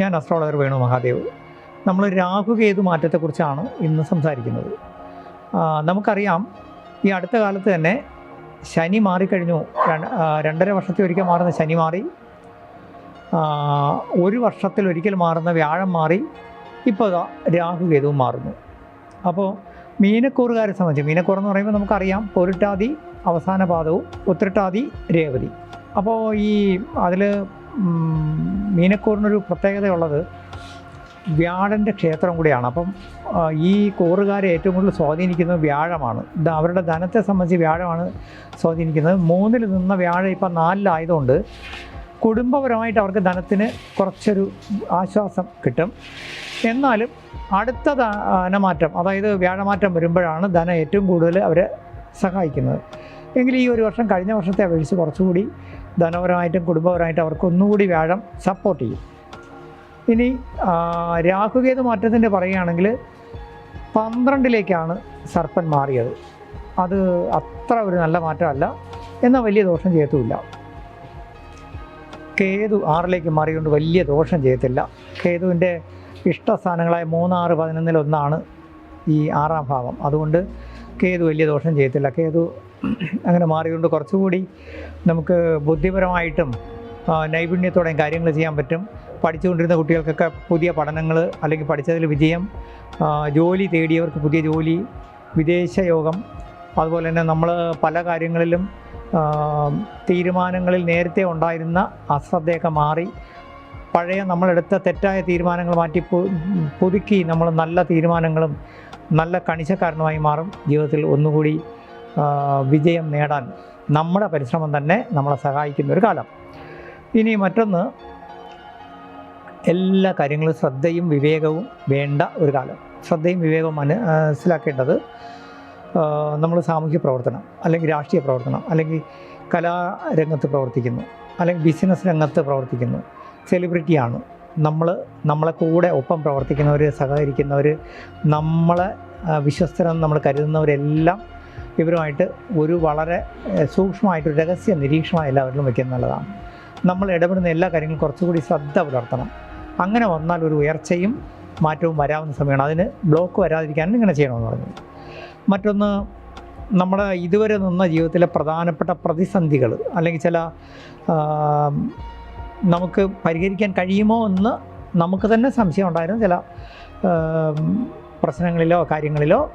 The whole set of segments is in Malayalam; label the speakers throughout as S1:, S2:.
S1: ഞാൻ അസ്ട്രോളജർ വേണു മഹാദേവ്. നമ്മൾ രാഹുകേതു മാറ്റത്തെക്കുറിച്ചാണ് ഇന്ന് സംസാരിക്കുന്നത്. നമുക്കറിയാം ഈ അടുത്ത കാലത്ത് തന്നെ ശനി മാറിക്കഴിഞ്ഞു. രണ്ടര വർഷത്തിൽ ഒരിക്കൽ മാറുന്ന ശനി മാറി. ഒരു വർഷത്തിൽ ഒരിക്കൽ മാറുന്ന വ്യാഴം മാറി. ഇപ്പോൾ രാഹു രാഹുകേതുവും മാറുന്നു. അപ്പോൾ മീനക്കൂറുകാരെ സംബന്ധിച്ച് മീനക്കൂർ എന്ന് പറയുമ്പോൾ നമുക്കറിയാം പൊരുട്ടാതി അവസാന പാദവും ഉത്രട്ടാതി രേവതി. അപ്പോൾ ഈ അതിൽ മീനക്കൂറിനൊരു പ്രത്യേകതയുള്ളത് വ്യാഴന്റെ ക്ഷേത്രം കൂടിയാണ്. അപ്പം ഈ കൂറുകാരെ ഏറ്റവും കൂടുതൽ സ്വാധീനിക്കുന്നത് വ്യാഴമാണ്. ഇത് അവരുടെ ധനത്തെ സംബന്ധിച്ച് വ്യാഴമാണ് സ്വാധീനിക്കുന്നത്. മൂന്നിൽ നിന്ന വ്യാഴം ഇപ്പം നാലിലായതുകൊണ്ട് കുടുംബപരമായിട്ട് അവർക്ക് ധനത്തിന് കുറച്ചൊരു ആശ്വാസം കിട്ടും. എന്നാലും അടുത്ത ധനമാറ്റം അതായത് വ്യാഴമാറ്റം വരുമ്പോഴാണ് ധനം ഏറ്റവും കൂടുതൽ അവരെ സഹായിക്കുന്നത്. എങ്കിൽ ഈ ഒരു വർഷം കഴിഞ്ഞ വർഷത്തെ അപേക്ഷിച്ച് കുറച്ചുകൂടി ധനപരമായിട്ടും കുടുംബപരമായിട്ടും അവർക്ക് ഒന്നുകൂടി വ്യാഴം സപ്പോർട്ട് ചെയ്യും. ഇനി രാഹുകേത് മാറ്റത്തിന്റെ പറയുകയാണെങ്കിൽ പന്ത്രണ്ടിലേക്കാണ് സർപ്പൻ മാറിയത്. അത് അത്ര ഒരു നല്ല മാറ്റമല്ല. എന്നാൽ വലിയ ദോഷം ചെയ്യത്തുമില്ല. കേതു ആറിലേക്ക് മാറിയുകൊണ്ട് വലിയ ദോഷം ചെയ്യത്തില്ല. കേതുവിന്റെ ഇഷ്ടസ്ഥാനങ്ങളായ മൂന്നാറ് പതിനൊന്നിലൊന്നാണ് ഈ ആറാം ഭാവം. അതുകൊണ്ട് കേതു വലിയ ദോഷം ചെയ്യത്തില്ല. കേതു അങ്ങനെ മാറിയുകൊണ്ട് കുറച്ചുകൂടി നമുക്ക് ബുദ്ധിപരമായിട്ടും നൈപുണ്യത്തോടെയും കാര്യങ്ങൾ ചെയ്യാൻ പറ്റും. പഠിച്ചുകൊണ്ടിരുന്ന കുട്ടികൾക്കൊക്കെ പുതിയ പഠനങ്ങൾ അല്ലെങ്കിൽ പഠിച്ചതിൽ വിജയം ജോലി തേടിയവർക്ക് പുതിയ ജോലി വിദേശ യോഗം അതുപോലെ തന്നെ നമ്മൾ പല കാര്യങ്ങളിലും തീരുമാനങ്ങളിൽ നേരത്തെ ഉണ്ടായിരുന്ന അശ്രദ്ധയൊക്കെ മാറി പഴയ നമ്മളെടുത്ത തെറ്റായ തീരുമാനങ്ങൾ മാറ്റി പുതുക്കി നമ്മൾ നല്ല തീരുമാനങ്ങളും നല്ല കണിശക്കാരനുമായി മാറും. ജീവിതത്തിൽ ഒന്നുകൂടി വിജയം നേടാൻ നമ്മുടെ പരിശ്രമം തന്നെ നമ്മളെ സഹായിക്കുന്ന ഒരു കാലം. ഇനി മറ്റൊന്ന് എല്ലാ കാര്യങ്ങളും ശ്രദ്ധയും വിവേകവും വേണ്ട ഒരു കാലം. ശ്രദ്ധയും വിവേകവും മന മനസ്സിലാക്കേണ്ടത് നമ്മൾ സാമൂഹ്യ പ്രവർത്തനം അല്ലെങ്കിൽ രാഷ്ട്രീയ പ്രവർത്തനം അല്ലെങ്കിൽ കലാരംഗത്ത് പ്രവർത്തിക്കുന്നു അല്ലെങ്കിൽ ബിസിനസ് രംഗത്ത് പ്രവർത്തിക്കുന്നു. സെലിബ്രിറ്റിയാണ് നമ്മൾ നമ്മളെ കൂടെ ഒപ്പം പ്രവർത്തിക്കുന്നവർ സഹകരിക്കുന്നവർ നമ്മളെ വിശ്വസ്തരെന്ന് നമ്മൾ കരുതുന്നവരെല്ലാം ഇവരുമായിട്ട് ഒരു വളരെ സൂക്ഷ്മമായിട്ട് രഹസ്യ നിരീക്ഷണം എല്ലാവരിലും വയ്ക്കുന്നുള്ളതാണ് നമ്മൾ ഇടപെടുന്ന എല്ലാ കാര്യങ്ങളും കുറച്ചുകൂടി ശ്രദ്ധ പുലർത്തണം. അങ്ങനെ വന്നാൽ ഒരു ഉയർച്ചയും മാറ്റവും വരാവുന്ന സമയമാണ്. അതിന് ബ്ലോക്ക് വരാതിരിക്കാനും ഇങ്ങനെ ചെയ്യണമെന്ന് പറഞ്ഞു. മറ്റൊന്ന് നമ്മുടെ ഇതുവരെ നിന്ന ജീവിതത്തിലെ പ്രധാനപ്പെട്ട പ്രതിസന്ധികൾ അല്ലെങ്കിൽ ചില നമുക്ക് പരിഹരിക്കാൻ കഴിയുമോ എന്ന് നമുക്ക് തന്നെ സംശയം ഉണ്ടായിരുന്ന ചില പ്രശ്നങ്ങളിലോ കാര്യങ്ങളിലോ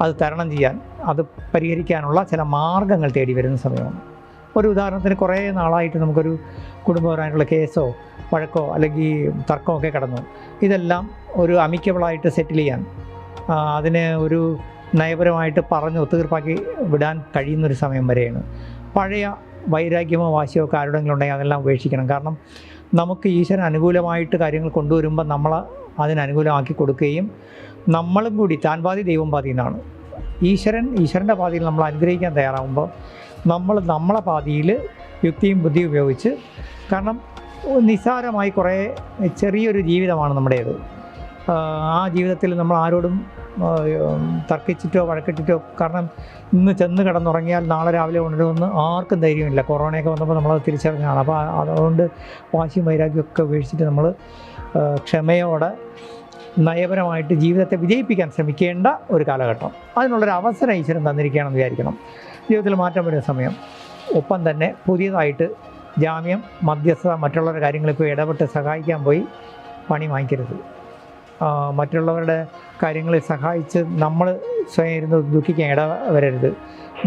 S1: അത് തരണം ചെയ്യാൻ അത് പരിഹരിക്കാനുള്ള ചില മാർഗങ്ങൾ തേടി വരുന്ന സമയമാണ്. ഒരു ഉദാഹരണത്തിന് കുറേ നാളായിട്ട് നമുക്കൊരു കുടുംബപരമായിട്ടുള്ള കേസോ വഴക്കോ അല്ലെങ്കിൽ തർക്കമൊക്കെ കടന്നു. ഇതെല്ലാം ഒരു അമിക്കബിളായിട്ട് സെറ്റിൽ ചെയ്യാൻ അതിന് ഒരു നയപരമായിട്ട് പറഞ്ഞ് ഒത്തുതീർപ്പാക്കി വിടാൻ കഴിയുന്നൊരു സമയം വരെയാണ്. പഴയ വൈരാഗ്യമോ വാശിയോ ഒക്കെ ആരുടെങ്കിലും ഉണ്ടെങ്കിൽ അതെല്ലാം ഉപേക്ഷിക്കണം. കാരണം നമുക്ക് ഈശ്വരൻ അനുകൂലമായിട്ട് കാര്യങ്ങൾ കൊണ്ടുവരുമ്പോൾ നമ്മൾ അതിനനുകൂലമാക്കി കൊടുക്കുകയും നമ്മളും കൂടി താൻ പാതി ദൈവം പാതി എന്നാണ് ഈശ്വരൻ ഈശ്വരന്റെ പാതിയിൽ നമ്മൾ അനുഗ്രഹിക്കാൻ തയ്യാറാകുമ്പോൾ നമ്മൾ നമ്മളെ പാതിയിൽ യുക്തിയും ബുദ്ധിയും ഉപയോഗിച്ച് കാരണം നിസ്സാരമായി കുറേ ചെറിയൊരു ജീവിതമാണ് നമ്മുടേത്. ആ ജീവിതത്തിൽ നമ്മൾ ആരോടും തർക്കിച്ചിട്ടോ വഴക്കിട്ടിട്ടോ കാരണം ഇന്ന് ചെന്ന് കിടന്നുറങ്ങിയാൽ നാളെ രാവിലെ ഉണരുമെന്ന് ആർക്കും ധൈര്യമില്ല. കൊറോണയൊക്കെ വന്നപ്പോൾ നമ്മളത് തിരിച്ചറിഞ്ഞാണ് അപ്പോൾ അതുകൊണ്ട് വാശിയും വൈരാഗ്യമൊക്കെ ഉപേക്ഷിച്ചിട്ട് നമ്മൾ ക്ഷമയോടെ നയപരമായിട്ട് ജീവിതത്തെ വിജയിപ്പിക്കാൻ ശ്രമിക്കേണ്ട ഒരു കാലഘട്ടം. അതിനുള്ളൊരു അവസരം ഈശ്വരൻ തന്നിരിക്കുകയാണെന്ന് വിചാരിക്കണം ജീവിതത്തിൽ മാറ്റം വരുന്ന സമയം. ഒപ്പം തന്നെ പുതിയതായിട്ട് ജാമ്യം മധ്യസ്ഥത മറ്റുള്ളവരുടെ കാര്യങ്ങളിൽ പോയി ഇടപെട്ട് സഹായിക്കാൻ പോയി പണി വാങ്ങിക്കരുത്. മറ്റുള്ളവരുടെ കാര്യങ്ങളിൽ സഹായിച്ച് നമ്മൾ സ്വയം ഇരുന്ന് ദുഃഖിക്കാൻ ഇട വരരുത്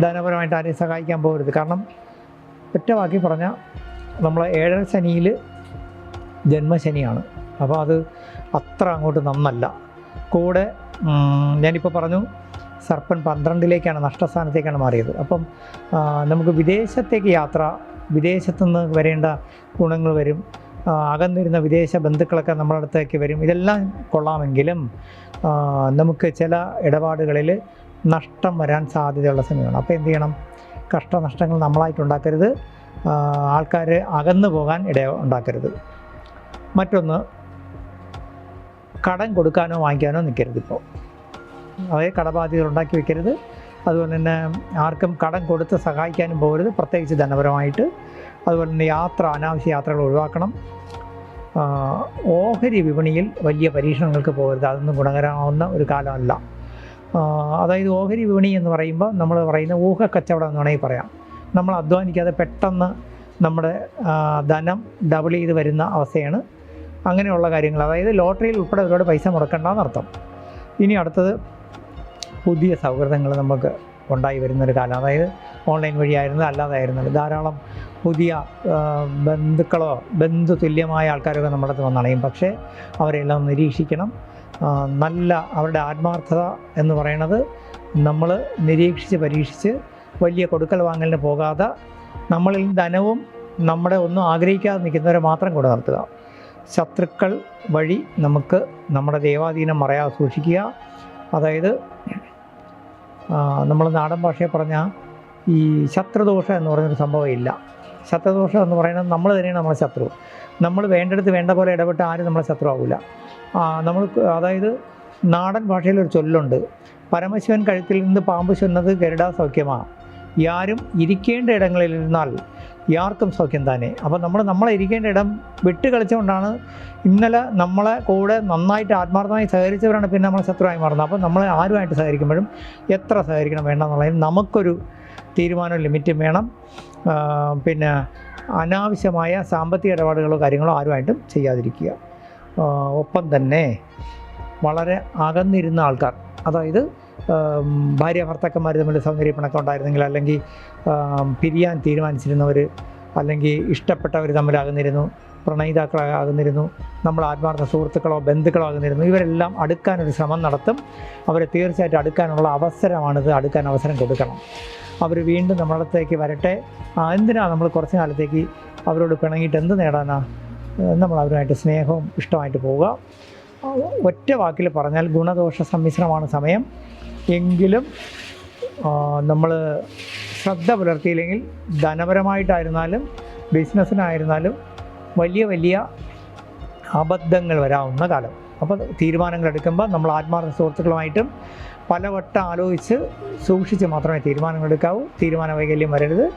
S1: ധനപരമായിട്ട് ആരെയും സഹായിക്കാൻ പോകരുത്. കാരണം ഒറ്റ വാക്കി പറഞ്ഞാൽ നമ്മൾ ഏഴര ശനിയിൽ ജന്മശനിയാണ്. അപ്പോൾ അത് അത്ര അങ്ങോട്ട് നന്നല്ല. കൂടെ ഞാനിപ്പോൾ പറഞ്ഞു സർപ്പൻ പന്ത്രണ്ടിലേക്കാണ് നഷ്ടസ്ഥാനത്തേക്കാണ് മാറിയത്. അപ്പം നമുക്ക് വിദേശത്തേക്ക് യാത്ര വിദേശത്തുനിന്ന് വരേണ്ട ഗുണങ്ങൾ വരും. അകന്നിരുന്ന വിദേശ ബന്ധുക്കളൊക്കെ നമ്മുടെ അടുത്തേക്ക് വരും. ഇതെല്ലാം കൊള്ളാമെങ്കിലും നമുക്ക് ചില ഇടപാടുകളിൽ നഷ്ടം വരാൻ സാധ്യതയുള്ള സമയമാണ്. അപ്പോൾ എന്ത് ചെയ്യണം? കഷ്ടനഷ്ടങ്ങൾ നമ്മളായിട്ട് ഉണ്ടാക്കരുത്. ആൾക്കാർ അകന്നു പോകാൻ ഇട ഉണ്ടാക്കരുത്. മറ്റൊന്ന് കടം കൊടുക്കാനോ വാങ്ങിക്കാനോ നിൽക്കരുത് ഇപ്പോൾ. അതായത് കടബാധ്യത ഉണ്ടാക്കി വെക്കരുത്. അതുപോലെ തന്നെ ആർക്കും കടം കൊടുത്ത് സഹായിക്കാനും പോകരുത്. പ്രത്യേകിച്ച് ധനപരമായിട്ട്. അതുപോലെ തന്നെ യാത്ര അനാവശ്യ യാത്രകൾ ഒഴിവാക്കണം. ഓഹരി വിപണിയിൽ വലിയ പരീക്ഷണങ്ങൾക്ക് പോകരുത്. അതൊന്നും ഗുണകരമാവുന്ന ഒരു കാലമല്ല. അതായത് ഓഹരി വിപണി എന്ന് പറയുമ്പോൾ നമ്മൾ പറയുന്ന ഊഹ കച്ചവടം എന്ന് വേണമെങ്കിൽ പറയാം. നമ്മൾ അധ്വാനിക്കാതെ പെട്ടെന്ന് നമ്മുടെ ധനം ഡബിൾ ചെയ്ത് വരുന്ന അവസ്ഥയാണ് അങ്ങനെയുള്ള കാര്യങ്ങൾ. അതായത് ലോട്ടറിയിൽ ഉൾപ്പെടെ ഒരുപാട് പൈസ മുടക്കണ്ടെന്നർത്ഥം ഇനി അടുത്തത് പുതിയ സൗഹൃദങ്ങൾ നമുക്ക് ഉണ്ടായി വരുന്നൊരു കാലം. അതായത് ഓൺലൈൻ വഴിയായിരുന്നു അല്ലാതായിരുന്നു ധാരാളം പുതിയ ബന്ധുക്കളോ ബന്ധു തുല്യമായ ആൾക്കാരൊക്കെ നമ്മുടെ അടുത്ത് വന്നണയും. പക്ഷേ അവരെല്ലാം നിരീക്ഷിക്കണം. നല്ല അവരുടെ ആത്മാർത്ഥത എന്ന് പറയണത് നമ്മൾ നിരീക്ഷിച്ച് പരീക്ഷിച്ച് വലിയ കൊടുക്കൽ വാങ്ങലിന് പോകാതെ നമ്മളിൽ ധനവും നമ്മുടെ ഒന്നും ആഗ്രഹിക്കാതെ നിൽക്കുന്നവരെ മാത്രം കൂടെ നിർത്തുക. ശത്രുക്കൾ വഴി നമുക്ക് നമ്മുടെ ദേവാധീനം മറയാതെ സൂക്ഷിക്കുക. അതായത് നമ്മൾ നാടൻ ഭാഷയിൽ പറഞ്ഞാൽ ഈ ശത്രുദോഷം എന്ന് പറയുന്നൊരു സംഭവം ഇല്ല. ശത്രുദോഷം എന്ന് പറയുന്നത് നമ്മൾ തന്നെയാണ് നമ്മുടെ ശത്രു. നമ്മൾ വേണ്ടടുത്ത് വേണ്ട പോലെ ഇടപെട്ട് ആരും നമ്മളെ ശത്രു ആവില്ല നമ്മൾ അതായത് നാടൻ ഭാഷയിൽ ഒരു ചൊല്ലുണ്ട്. പരമശിവൻ കഴുത്തിൽ നിന്ന് പാമ്പ് ചെന്നത് ഗരുഡാ സൗഖ്യമാണ് യാരും ഇരിക്കേണ്ട ഇടങ്ങളിൽ ഇരുന്നാൽ യാർക്കും സൗഖ്യം തന്നെ അപ്പോൾ നമ്മൾ നമ്മളെ ഇരിക്കേണ്ട ഇടം വിട്ട് കളിച്ചുകൊണ്ടാണ് ഇന്നലെ നമ്മളെ കൂടെ നന്നായിട്ട് ആത്മാർത്ഥമായി സഹകരിച്ചവരാണ് പിന്നെ നമ്മളെ ശത്രുവായി മാറുന്നത്. അപ്പോൾ നമ്മൾ ആരുമായിട്ട് സഹകരിക്കുമ്പോഴും എത്ര സഹകരിക്കണം വേണ്ടെന്നുള്ളതിന് നമുക്കൊരു തീരുമാനവും ലിമിറ്റും വേണം. പിന്നെ അനാവശ്യമായ സാമ്പത്തിക ഇടപാടുകളോ കാര്യങ്ങളോ ആരുമായിട്ടും ചെയ്യാതിരിക്കുക. ഒപ്പം തന്നെ വളരെ അകന്നിരുന്ന ആൾക്കാർ അതായത് ഭാര്യ ഭർത്താക്കന്മാർ തമ്മിൽ സൗന്ദര്യപ്പിണക്കം ഉണ്ടായിരുന്നെങ്കിൽ അല്ലെങ്കിൽ പിരിയാൻ തീരുമാനിച്ചിരുന്നവർ അല്ലെങ്കിൽ ഇഷ്ടപ്പെട്ടവർ തമ്മിൽ അകന്നിരുന്നു പ്രണയിതാക്കളാകുന്നിരുന്നു നമ്മൾ ആത്മാർത്ഥ സുഹൃത്തുക്കളോ ബന്ധുക്കളോ ആകുന്നിരുന്നു ഇവരെല്ലാം അടുക്കാനൊരു ശ്രമം നടത്തും. അവരെ തീർച്ചയായിട്ടും അടുക്കാനുള്ള അവസരമാണിത്. അടുക്കാൻ അവസരം കൊടുക്കണം. അവർ വീണ്ടും നമ്മളടുത്തേക്ക് വരട്ടെ. എന്തിനാണ് നമ്മൾ കുറച്ച് കാലത്തേക്ക് അവരോട് പിണങ്ങിയിട്ട് എന്ത് നേടാനാ? നമ്മൾ അവരുമായിട്ട് സ്നേഹവും ഇഷ്ടമായിട്ട് പോവുക. ഒറ്റ വാക്കിൽ പറഞ്ഞാൽ ഗുണദോഷ സമ്മിശ്രമാണ് സമയം. എങ്കിലും നമ്മൾ ശ്രദ്ധ പുലർത്തിയില്ലെങ്കിൽ ധനപരമായിട്ടായിരുന്നാലും ബിസിനസ്സിനായിരുന്നാലും വലിയ വലിയ അബദ്ധങ്ങൾ വരാവുന്ന കാലം. അപ്പോൾ തീരുമാനങ്ങൾ എടുക്കുമ്പോൾ നമ്മൾ ആത്മാർത്ഥ സുഹൃത്തുക്കളുമായിട്ടും പലവട്ടം ആലോചിച്ച് സൂക്ഷിച്ച് മാത്രമേ തീരുമാനങ്ങൾ എടുക്കാവൂ. തീരുമാന വൈകല്യം വരരുത്.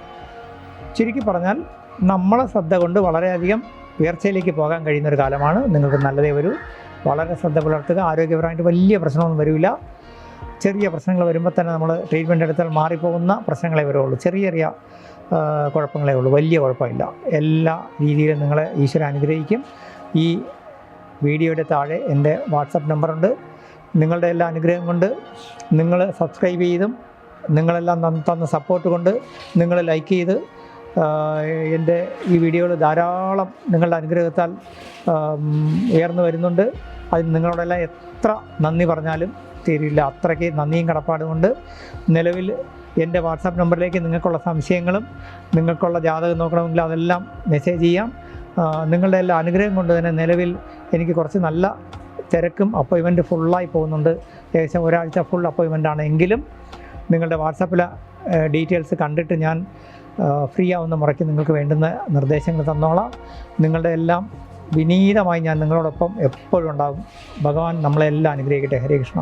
S1: ചുരുക്കി പറഞ്ഞാൽ നമ്മളെ ശ്രദ്ധ കൊണ്ട് വളരെയധികം ഉയർച്ചയിലേക്ക് പോകാൻ കഴിയുന്ന ഒരു കാലമാണ്. നിങ്ങൾക്ക് നല്ലതേ വരൂ. വളരെ ശ്രദ്ധ പുലർത്തുക. ആരോഗ്യപരമായിട്ട് വലിയ പ്രശ്നമൊന്നും വരില്ല ചെറിയ പ്രശ്നങ്ങൾ വരുമ്പോൾ തന്നെ നമ്മൾ ട്രീറ്റ്മെന്റ് എടുത്താൽ മാറിപ്പോകുന്ന പ്രശ്നങ്ങളെ വരുള്ളൂ. ചെറിയ ചെറിയ കുഴപ്പങ്ങളേ ഉള്ളൂ. വലിയ കുഴപ്പമില്ല. എല്ലാ രീതിയിലും നിങ്ങളെ ഈശ്വരൻ അനുഗ്രഹിക്കും. ഈ വീഡിയോയുടെ താഴെ എന്റെ വാട്സപ്പ് നമ്പറുണ്ട്. നിങ്ങളുടെ എല്ലാ അനുഗ്രഹം കൊണ്ട് നിങ്ങൾ സബ്സ്ക്രൈബ് ചെയ്തും നിങ്ങളെല്ലാം തന്ന സപ്പോർട്ട് കൊണ്ട് നിങ്ങൾ ലൈക്ക് ചെയ്ത് എന്റെ ഈ വീഡിയോകൾ ധാരാളം നിങ്ങളുടെ അനുഗ്രഹത്താൽ ഉയർന്നു വരുന്നുണ്ട്. അതിന് നിങ്ങളോടെല്ലാം എത്ര നന്ദി പറഞ്ഞാലും തീരില്ല. അത്രയ്ക്ക് നന്ദിയും കടപ്പാടും കൊണ്ട് നിലവിൽ എന്റെ വാട്സാപ്പ് നമ്പറിലേക്ക് നിങ്ങൾക്കുള്ള സംശയങ്ങളും നിങ്ങൾക്കുള്ള ജാതകം നോക്കണമെങ്കിൽ അതെല്ലാം മെസ്സേജ് ചെയ്യാം. നിങ്ങളുടെ എല്ലാ അനുഗ്രഹം കൊണ്ട് തന്നെ നിലവിൽ എനിക്ക് കുറച്ച് നല്ല തിരക്കും അപ്പോയിൻമെന്റ് ഫുള്ളായി പോകുന്നുണ്ട്. ഏകദേശം ഒരാഴ്ച ഫുൾ അപ്പോയിൻമെന്റ് ആണ് എങ്കിലും നിങ്ങളുടെ വാട്സാപ്പിലെ ഡീറ്റെയിൽസ് കണ്ടിട്ട് ഞാൻ ഫ്രീ ആവുന്ന മുറയ്ക്ക് നിങ്ങൾക്ക് വേണ്ടുന്ന നിർദ്ദേശങ്ങൾ തന്നോളാം. നിങ്ങളുടെ എല്ലാം വിനീതമായി ഞാൻ നിങ്ങളോടൊപ്പം എപ്പോഴും ഉണ്ടാകും ഭഗവാൻ നമ്മളെല്ലാം അനുഗ്രഹിക്കട്ടെ. ഹരേ കൃഷ്ണ.